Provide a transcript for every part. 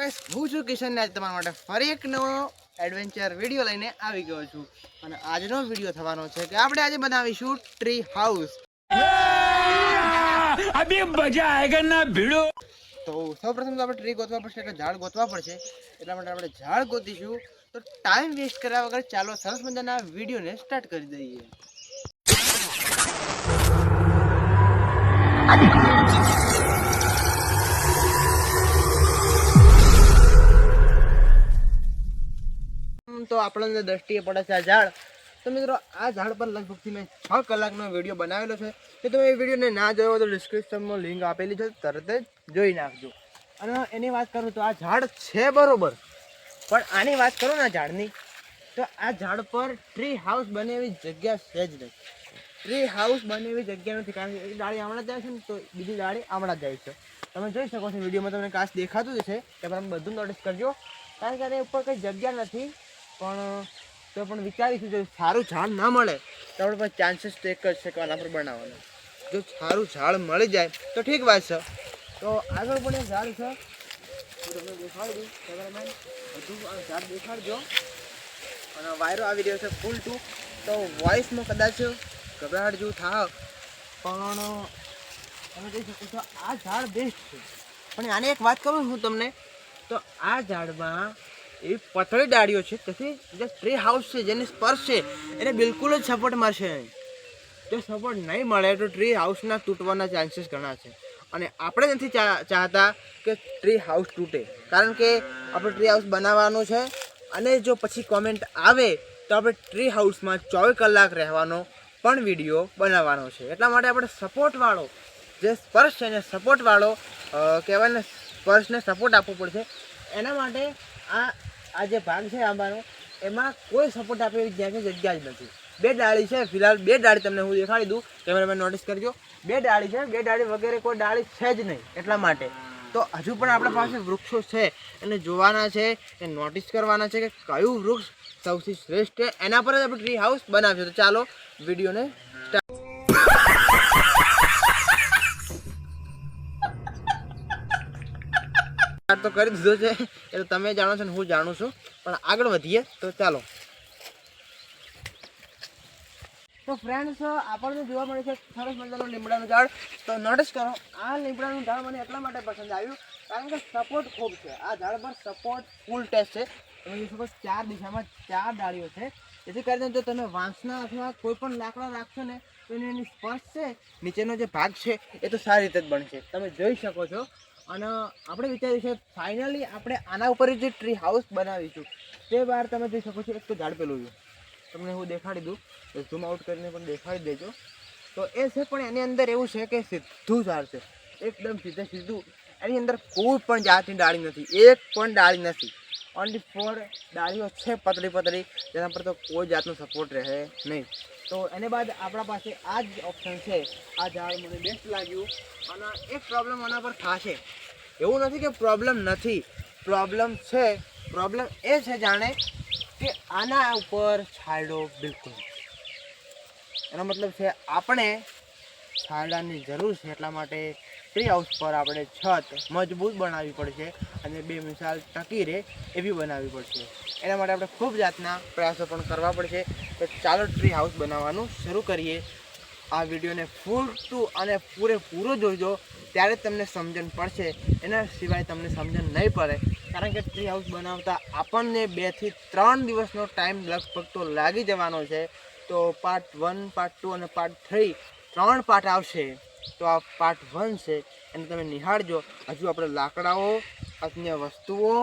Guys હું છું કિશન ને આજે તમારા માટે ફરી એક નવો એડવેન્ચર વીડિયો લઈને આવી ગયો છું. અને આજનો વીડિયો થવાનો છે કે આપણે આજે બનાવીશું ટ્રી હાઉસ અભી મજા આયેગા ના ભીડો? તો સૌપ્રથમ તો આપણે ટ્રી ગોતવા પડશે એટલે ઝાડ ગોતવા પડશે. એટલા માટે આપણે ઝાડ ગોતીશું. તો ટાઈમ વેસ્ટ કર્યા વગર ચાલો સરસ મજાના વિડીયોને સ્ટાર્ટ કરી દઈએ. તો આપણને દ્રષ્ટિએ પડે છે આ ઝાડ. તો મિત્રો, આ ઝાડ પર લગભગથી મેં છ કલાકનો વીડિયો બનાવેલો છે. કે તમે એ વિડીયોને ના જોયો તો ડિસ્ક્રિપ્શનમાં લિંક આપેલી છે, તરત જ જોઈ નાખજો. અને એની વાત કરું તો આ ઝાડ છે બરોબર. પણ આની વાત કરું ને આ ઝાડની, તો આ ઝાડ પર ટ્રી હાઉસ બને એવી જગ્યા છે જ નહીં. ટ્રી હાઉસ બને એવી જગ્યા નથી, કારણ કે એક ડાળી હમણાં જાય છે ને તો બીજી ડાળી હમણાં જાય છે. તમે જોઈ શકો છો, વિડીયોમાં તમને કાચ દેખાતું જ છે તમે બધું નોટિસ કરજો. કારણ કે આની ઉપર કંઈ જગ્યા નથી. પણ, તો પણ વિચારીશું જો સારું ઝાડ ના મળે, તો આપણે પણ ચાન્સીસ તો એક જ છે કે પર બનાવવાનો. જો સારું ઝાડ મળી જાય, તો ઠીક વાત છે. તો આગળ પણ એક ઝાડ છે. હું તમને દેખાડી દઉં કેમેરામેન બધું આ ઝાડ દેખાડજો. અને વાયરો આવી રહ્યો છે ફૂલ ટુ તો વોઇસમાં કદાચ ગભરાટ જેવું થાય પણ, તમે કહી શકો છો આ ઝાડ બેસ્ટ છે. પણ આને એક વાત કરું હું તમને. તો આ ઝાડમાં એવી પતળી ડાળીઓ છે. તેથી જે ટ્રી હાઉસ છે, જેની સ્પર્શ છે, એને બિલકુલ જ સપોર્ટ મળશે જો સપોર્ટ નહીં મળે તો ટ્રી હાઉસના તૂટવાના ચાન્સીસ ઘણા છે. અને આપણે નથી ચાહતા કે ટ્રી હાઉસ તૂટે. કારણ કે આપણે ટ્રી હાઉસ બનાવવાનું છે અને જો પછી કોમેન્ટ આવે તો આપણે ટ્રી હાઉસમાં ચોવીસ કલાક રહેવાનો પણ વીડિયો બનાવવાનો છે. એટલા માટે આપણે સપોર્ટવાળો જે સ્પર્શ છે એને સપોર્ટવાળો કહેવાય ને સ્પર્શને સપોર્ટ આપવો પડશે. એના માટે આ આ જે ભાગ છે આંબાનો એમાં કોઈ સપોર્ટ આપે એવી જ્યાં જગ્યા જ નથી. બે ડાળી છે, ફિલહાલ બે ડાળી તમને હું દેખાડી દઉં. કેમેરામેન નોટિસ કરજો. બે ડાળી છે, બે ડાળી વગેરે કોઈ ડાળી છે જ નહીં, એટલા માટે. તો હજુ પણ આપણા પાસે વૃક્ષો છે, એને જોવાના છે, એ નોટિસ કરવાના છે કે કયું વૃક્ષ સૌથી શ્રેષ્ઠ છે. એના પર જ આપણે ટ્રી હાઉસ બનાવ્યું તો ચાલો, વિડીયોને સ્ટાર્ટ તો કરી દીધો છે. એ તમે જાણો છો ને હું જાણું છું. પણ આગળ વધીએ તો ચાલો. તો ફ્રેન્ડ્સ આપણને જોવા મળે છે સરસ મજાનું લીમડાનું ઝાડ તો નોટિસ કરો, આ લીમડાનું ઝાડ મને એટલા માટે પસંદ આવ્યું કારણ કે સપોર્ટ ખૂબ છે. આ ઝાડ પર સપોર્ટ ફૂલ ટેસ્ટ છે. તમે જોઈ શકો ચાર દિશામાં ચાર ડાળીઓ છે. જેથી કરીને જો તમે વાંસના અથવા કોઈ પણ લાકડા રાખશો ને, તો એની સ્પર્શ છે, નીચેનો જે ભાગ છે, એ તો સારી રીતે જ બનશે. તમે જોઈ શકો છો અને આપણે વિચાર્યું છે ફાઇનલી આપણે આના ઉપર જે ટ્રી હાઉસ બનાવીશું, તે બહાર તમે જોઈ શકો છો, એક તો ઝાડ પેલું છે. તમને હું દેખાડી દઉં, તો ઝૂમ આઉટ કરીને પણ દેખાડી દેજો. તો એ છે, પણ એની અંદર એવું છે કે સીધું ઝાડ છે. એકદમ સીધે સીધું. એની અંદર કોઈ પણ જાતની ડાળી નથી, એક પણ ડાળી નથી. ઓનલી ફોર ડાળીઓ છે પતળી પતળી જેના પર તો કોઈ જાતનો સપોર્ટ રહે નહીં. તો એને બાદ આપણા પાસે આ જ ઓપ્શન છે. આ ઝાડ મને બેસ્ટ લાગ્યું અને એક પ્રોબ્લેમ આના પર થશે. એવું નથી કે પ્રોબ્લેમ નથી. પ્રોબ્લેમ છે. પ્રોબ્લેમ એ છે જાણે કે આના ઉપર છાંયડો બિલકુલ એનો મતલબ છે આપણે છાંયડાની જરૂર છે એટલા માટે ટ્રી હાઉસ પર આપણે છત મજબૂત બનાવવી પડશે અને બે મિસાલ ટકી રહે એવી બનાવવી પડશે. એના માટે આપણે ખૂબ જાતના પ્રયાસો પણ કરવા પડશે. તો ચાલો ટ્રી હાઉસ બનાવવાનું શરૂ કરીએ. આ વિડીયોને ટુ અને પૂરેપૂરો જોજો. ત્યારે તમને સમજણ પડશે. એના સિવાય તમને સમજણ નહીં પડે. કારણ કે ટ્રી હાઉસ બનાવતા આપણને બેથી ત્રણ દિવસનો ટાઈમ લગભગ તો લાગી જવાનો છે. તો પાર્ટ વન પાર્ટ ટુ અને પાર્ટ થ્રી ત્રણ પાર્ટ આવશે. તો આ પાર્ટ વન છે. એને તમે નિહાળજો. હજુ આપણે લાકડાઓ, અન્ય વસ્તુઓ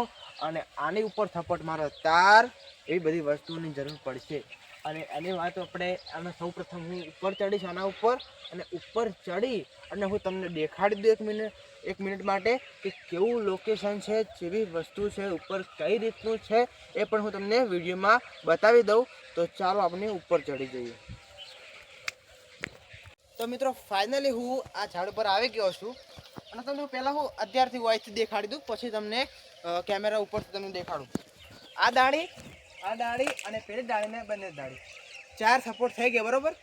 અને આની ઉપર થપટ મારો તાર એવી બધી વસ્તુઓની જરૂર પડશે. અને એની વાત આપણે આને સૌ પ્રથમ હું ઉપર ચડીશ, આના ઉપર, અને ઉપર ચડી અને હું તમને દેખાડી દઉં એક મિનિટ એક મિનિટ માટે કે કેવું લોકેશન છે, કેવી વસ્તુ છે, ઉપર કઈ રીતનું છે એ પણ હું તમને વિડીયોમાં બતાવી દઉં. તો ચાલો આપણે ઉપર ચડી જઈએ. તો મિત્રો ફાઇનલી હું આ ઝાડ પર આવી ગયો છું. અને તમને પહેલાં હું અત્યારથી વોઇસથી દેખાડી દઉં, પછી તમને કેમેરા ઉપરથી તમને દેખાડું. આ ડાળી આ દાળી અને પેલી દાળીને બંને ડાળી ચાર સપોર્ટ થઈ ગયા, બરાબર?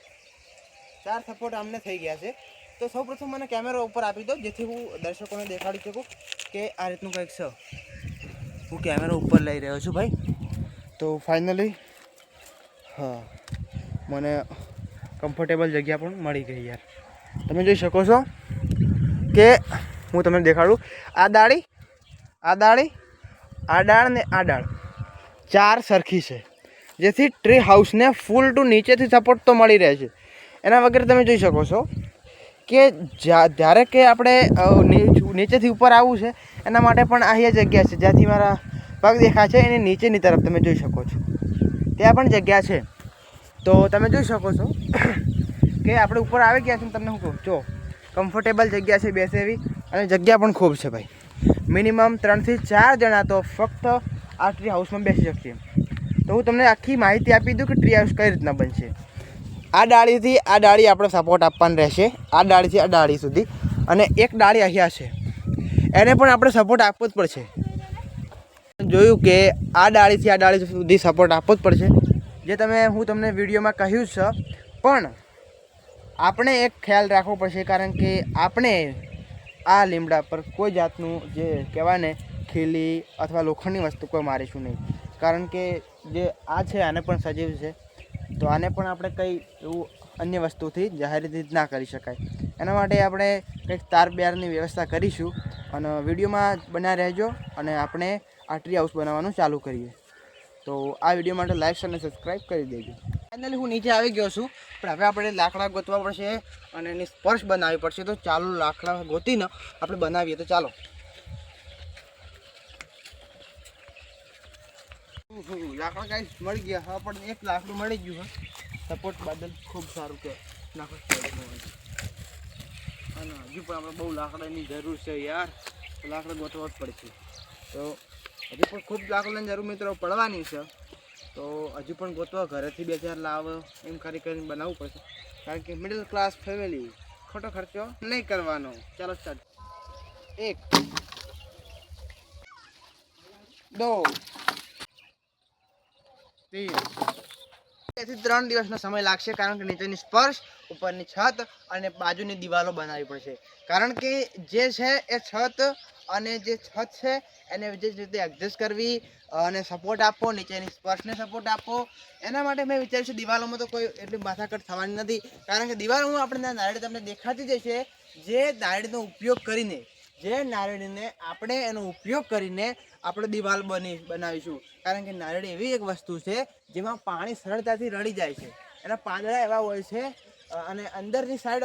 ચાર સપોર્ટ અમને થઈ ગયા છે. તો સૌપ્રથમ મને કેમેરા ઉપર આપી દો, જેથી હું દર્શકોને દેખાડી શકું કે આ રીતનું કંઈક છે. હું કેમેરા ઉપર લઈ રહ્યો છું ભાઈ. તો ફાઇનલી હા, મને કમ્ફર્ટેબલ જગ્યા પણ મળી ગઈ યાર. તમે જોઈ શકો છો? કે હું તમને દેખાડું. આ દાળી આ દાળી, આ દાળ ને આ દાળ ચાર સરખી છે. જેથી ટ્રી હાઉસને ફૂલ ટુ નીચેથી સપોર્ટ તો મળી રહે છે. એના વગર તમે જોઈ શકો છો કે જ્યા- જ્યારે કે આપણે નીચેથી ઉપર આવવું છે, એના માટે પણ અહીંયા જગ્યા છે. જ્યાંથી મારા પગ દેખાય છે, એની નીચેની તરફ તમે જોઈ શકો છો. ત્યાં પણ જગ્યા છે. તો તમે જોઈ શકો છો કે આપણે ઉપર આવી ગયા છે ને તમને હું કહું? જો કમ્ફર્ટેબલ જગ્યા છે બેસે એવી અને જગ્યા પણ ખૂબ છે ભાઈ. મિનિમમ ત્રણથી ચાર જણા તો ફક્ત આ ટ્રી હાઉસમાં બેસી શકીએ. તો હું તમને આખી માહિતી આપી દઉં કે ટ્રી હાઉસ કઈ રીતના બનશે. આ ડાળીથી આ ડાળી આપણે સપોર્ટ આપવાનો રહેશે. આ ડાળીથી આ ડાળી સુધી. અને એક ડાળી અહીંયા છે. એને પણ આપણે સપોર્ટ આપવો જ પડશે. જોયું કે આ ડાળીથી આ ડાળી સુધી સપોર્ટ આપવો જ પડશે. જે તમે હું તમને વિડીયોમાં કહ્યું છે. પણ આપણે એક ખ્યાલ રાખવો પડશે, કારણ કે આપણે આ લીમડા પર કોઈ જાતનું જે કહેવાય ને, ખીલી અથવા લોખંડની વસ્તુ કોઈ મારીશું નહીં. કારણ કે જે આ છે, આને પણ સજીવ છે, તો આને પણ આપણે કંઈ એવું અન્ય વસ્તુથી જાહેરથી ના કરી શકાય. એના માટે આપણે કંઈક તાર બેરની વ્યવસ્થા કરીશું અને વિડીયોમાં બના રહેજો અને આપણે આ ટ્રી હાઉસ બનાવવાનું ચાલુ કરીએ. તો આ વીડિયો માટે લાઈક અને સબસ્ક્રાઈબ કરી દેજો. ફાઇનલી હું નીચે આવી ગયો છું. પણ હવે આપણે લાકડા ગોતવા પડશે અને એની સ્પર્શ બનાવવી પડશે. તો ચાલો લાકડા ગોતીને આપણે બનાવીએ. તો ચાલો. લાકડા કાંઈ મળી ગયા. હા, પણ એક લાકડું મળી ગયું, હા. સપોર્ટ બદલ ખૂબ સારું કે નાખો અને હજુ પણ આપણે બહુ લાકડાની જરૂર છે યાર. લાકડા ગોતવા જ પડશે. તો હજુ પણ ખૂબ લાકડાની જરૂર મિત્રો, પડવાની છે. તો હજુ પણ ગોતવા ઘરેથી બે હજાર લાવ એમ ખરી કરીને બનાવવું પડશે. કારણ કે મિડલ ક્લાસ ફેમિલી ખોટો ખર્ચો નહીં કરવાનો. ચાલો સ્ટાર્ટ એક દો તીન બેથી ત્રણ દિવસનો સમય લાગશે કારણ કે નીચેની સ્પર્શ, ઉપરની છત અને બાજુની દિવાલો બનાવવી પડશે. કારણ કે જે છે એ છત અને જે છત છે એને જે રીતે એડજસ્ટ કરવી અને સપોર્ટ આપવો, નીચેની સ્પર્શને સપોર્ટ આપવો, એના માટે મેં વિચાર્યું છે દિવાલોમાં તો કોઈ એટલી માથાકટ થવાની નથી. કારણ કે દિવાલોમાં આપણે નારળી તમને દેખાતી જ છે જે નારળીનો ઉપયોગ કરીને જે નારળીને આપણે એનો ઉપયોગ કરીને આપણે દિવાલ બની બનાવીશું. કારણ કે નારળી એવી એક વસ્તુ છે, જેમાં પાણી સરળતાથી રડી જાય છે. એના પાંદડા એવા હોય છે અને અંદરની સાઈડ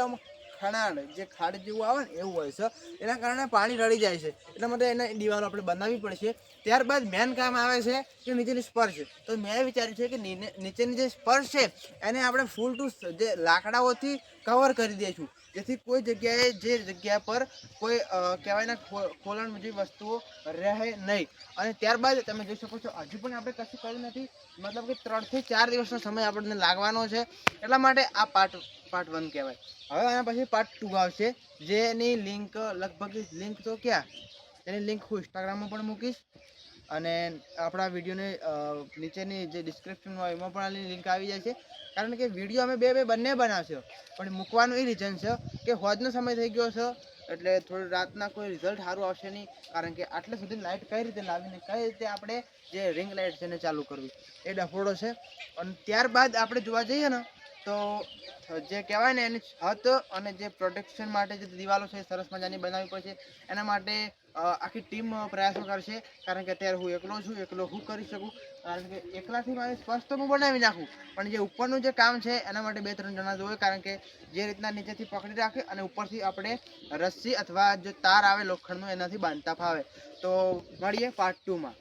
ખણાડ જે ખાડ જેવું આવે ને એવું હોય છે, એના કારણે પાણી રડી જાય છે. એટલા માટે એને દિવાલો આપણે બનાવવી પડશે. ત્યારબાદ મેન કામ આવે છે કે નીચેની સ્પર્શ. તો મેં વિચાર્યું છે કે નીચેની જે સ્પર્શ છે, એને આપણે ફૂલ ટુ જે લાકડાઓથી કવર કરી દઈશું. જેથી કોઈ જગ્યાએ જે જગ્યા પર કોઈ કહેવાયના ખોલણ જેવી વસ્તુઓ રહે નહીં. અને ત્યારબાદ તમે જોઈ શકો છો, હજુ પણ આપણે કશું કર્યું નથી. મતલબ કે ત્રણથી ચાર દિવસનો સમય આપણને લાગવાનો છે. એટલા માટે આ પાર્ટ પાર્ટ વન કહેવાય. હવે આના પછી પાર્ટ ટુ આવશે. જેની લિંક લગભગ લિંક તો ક્યાં? એની લિંક હું ઇન્સ્ટાગ્રામમાં પણ મૂકીશ. અને આપણા વિડીયોની નીચેની જે ડિસ્ક્રિપ્શન હોય એમાં પણ આની લિંક આવી જાય છે. કારણ કે વીડિયો અમે બે બે બંને બનાવશો. પણ મૂકવાનું એ રીઝન છે કે હોજનો સમય થઈ ગયો છે, એટલે થોડી રાતના કોઈ રિઝલ્ટ સારું આવશે નહીં. કારણ કે આટલે સુધી લાઇટ કઈ રીતે લાવીને, કઈ રીતે આપણે જે રિંગ લાઇટ છે એને ચાલુ કરવી, એ ડફોડો છે. અને ત્યારબાદ આપણે જોવા જઈએ ને તો, જે કહેવાય ને, એની છત અને જે પ્રોટેક્શન માટે જે દિવાલો છે સરસ મજાની બનાવવી પડશે. એના માટે આખી ટીમ પ્રયાસો કરશે. કારણ કે અત્યારે હું એકલો છું, એકલો હું કરી શકું. કારણ કે એકલાથી મારે સ્પષ્ટ હું બનાવી નાખું. પણ જે ઉપરનું જે કામ છે, એના માટે બે ત્રણ જણા જોઈએ કારણ કે જે રીતના નીચેથી પકડી રાખે અને ઉપરથી આપણે રસ્સી અથવા જે તાર આવે લોખંડનો, એનાથી બાંધતા ફાવે. તો મળીએ પાર્ટ ટુમાં